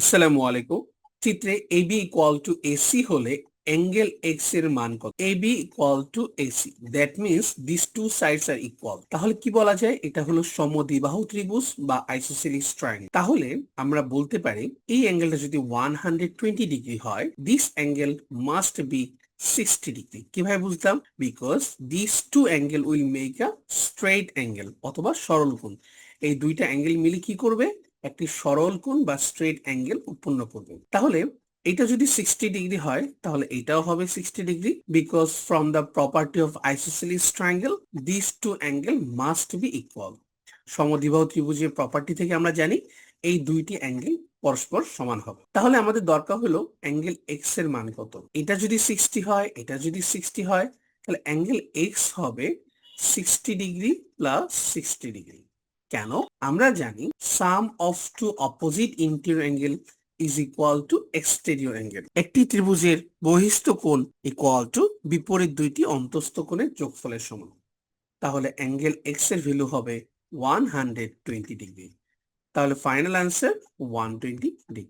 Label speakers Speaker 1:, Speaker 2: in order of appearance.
Speaker 1: আসসালামু আলাইকুম। চিত্রে এবি ইকুয়াল টু এসি হলে অ্যাঙ্গেল এক্সের মান কত? AB equal to AC that means this two sides R equal তাহলে কি বলা যায়? এটা হলো সমদ্বিবাহু ত্রিভুজ বা আইসোসেলিস ট্রায়াঙ্গেল তাহলে আমরা বলতে পারি, এই অ্যাঙ্গেলটা যদি ওয়ান হান্ড্রেড টোয়েন্টি ডিগ্রি হয় this angle must be sixty degree কীভাবে বুঝলাম? Because this two angle will make a straight angle অথবা সরল কোণ এই দুইটা অ্যাঙ্গেল মিলে কি করবে? একটি সরল কোণ বা স্ট্রেট অ্যাঙ্গেল উৎপন্ন করবে। তাহলে এটা যদি সিক্সটি ডিগ্রি হয়, তাহলে এটাও হবে sixty degree because from the property of isosceles triangle this two angle must be equal সমদ্বিবাহু ত্রিভুজের প্রপার্টি থেকে আমরা জানি এই দুইটি অ্যাঙ্গেল পরস্পর সমান হবে। তাহলে আমাদের দরকার হলো অ্যাঙ্গেল এক্সের মান কত। এটা যদি সিক্সটি হয়, এটা যদি সিক্সটি হয়, তাহলে অ্যাঙ্গেল এক্স হবে sixty degree plus sixty degree কেন? আমরা জানি sum of two opposite interior angle is equal to exterior angle একটি ত্রিভুজের বহিস্থ কোণ ইকুয়াল টু বিপরীত দুইটি অন্তস্থ কোণের যোগফলের সমান। তাহলে অ্যাঙ্গেল এক্সের ভ্যালু হবে ওয়ান হান্ড্রেড টোয়েন্টি ডিগ্রি তাহলে final answer one twenty degree